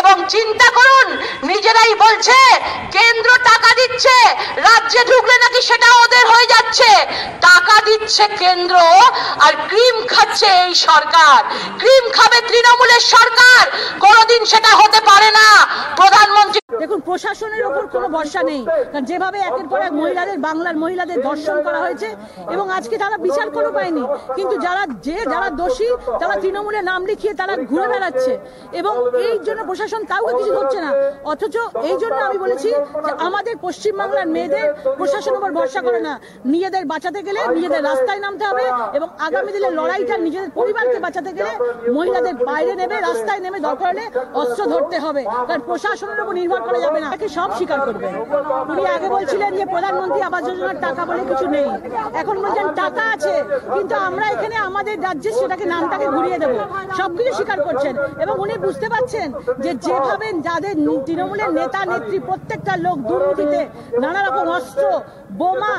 এবং চিন্তা করুন, নিজেরাই বলছে, কেন্দ্র টাকা দিচ্ছে, রাজ্যে ঢুকলে নাকি সেটা ওদের হয়ে যাচ্ছে। টাকা দিচ্ছে কেন্দ্র আর ক্রিম খাচ্ছে এই সরকার। ক্রিম খাবে তৃণমূলের সরকার, কোনোদিন সেটা হতে পারে না। প্রধানমন্ত্রী দেখুন, প্রশাসনের উপর কোনো ভরসা নেই। কারণ যেভাবে একের পর এক মহিলাদের, বাংলার মহিলাদের ধর্ষণ করা হয়েছে, এবং আজকে তারা বিচার করে পায়নি। কিন্তু যারা যে, যারা দোষী, তারা তৃণমূলে নাম লিখিয়ে তারা ঘুরে বেড়াচ্ছে। এবং এই জন্য প্রশাসন কাউকে কিছু ধরছে না। অথচ এই জন্য আমি বলেছি যে আমাদের পশ্চিমবাংলার মেয়েদের প্রশাসন উপর ভরসা করে না। নিজেদের বাঁচাতে গেলে নিজেদের রাস্তায় নামতে হবে এবং আগামী দিনের লড়াইটা নিজেদের পরিবারকে বাঁচাতে গেলে মহিলাদের বাইরে নেমে, রাস্তায় নেমে দরকার হলে অস্ত্র ধরতে হবে। কারণ প্রশাসনের উপর নির্ভর করা যাবে না। সব স্বীকার করবে। উনি আগে বলছিলেন যে প্রধানমন্ত্রী আবাস যোজনার টাকা বলে কিছু নেই। এখন বলছেন টাকা আছে, কিন্তু আমরা এখানে আমাদের রাজ্যে সেটাকে নামটাকে ঘুরিয়ে দেবো। সবকিছু স্বীকার করছেন। এবং উনি বুঝতে পারছেন যে যেভাবে যাদের তৃণমূলের নেতা, নেত্রী, প্রত্যেকটা লোক দুর্নীতিতে নানা রকম অস্ত্র, বোমা,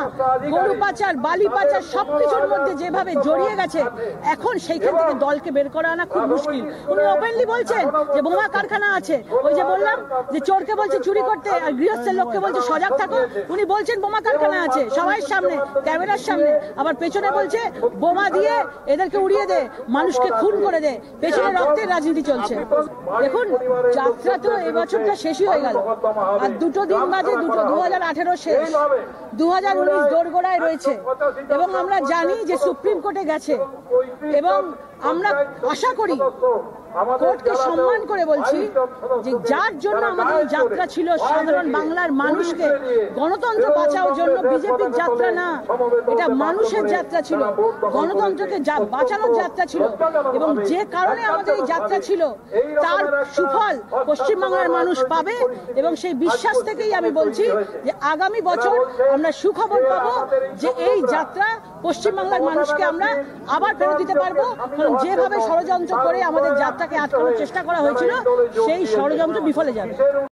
গরু পাচার, বালি পাচার, সবকিছুর মধ্যে যেভাবে জড়িয়ে গেছে, এখন সেইখান থেকে দলকে বের করা আনা খুব মুশকিল। উনি ওপেনলি বলছেন যে বোমা কারখানা আছে। ওই যে বললাম যে চোরকে বলছে চুরি করতে, আর গৃহস্থের লোককে বলছে সজাগ থাকো। উনি বলছেন বোমা কারখানা আছে, সবাই সামনে, ক্যামেরার সামনে। আবার পেছনে বলছে, বোমা দিয়ে এদেরকে উড়িয়ে দে, মানুষকে খুন করে দে। পেছনে রক্তের রাজনীতি চলছে। দেখুন, যাত্রা তো এবছরটা শেষই হয়ে গেল। আর দুটো দিন বাজে দুটো দু হাজার আঠেরো শেষ। দু হাজার উনিশ দোরগোড়ায় রয়েছে। এবং আমরা জানি যে সুপ্রিম কোর্টে গেছে। এবং আমরা আশা করি কোর্টকে সম্মান করে বলছি যে যার জন্য আমাদের যাত্রা ছিল সাধারণ বাংলার মানুষকে গণতন্ত্র বাঁচাওয়ার জন্য বিজেপির যাত্রা না এটা মানুষের যাত্রা ছিল গণতন্ত্রকে বাঁচানোর যাত্রা ছিল এবং যে কারণে আমাদের এই যাত্রা ছিল তার সুফল পশ্চিমবাংলার মানুষ পাবে এবং সেই বিশ্বাস থেকেই আমি বলছি যে আগামী বছর আমরা সুখবর পাবো যে এই যাত্রা পশ্চিমবাংলার মানুষকে আমরা আবার ফেরত দিতে পারব কারণ যেভাবে ষড়যন্ত্র করে আমাদের যাত্রাকে আটকানোর চেষ্টা করা হয়েছিল সেই ষড়যন্ত্র বিফলে যাবে।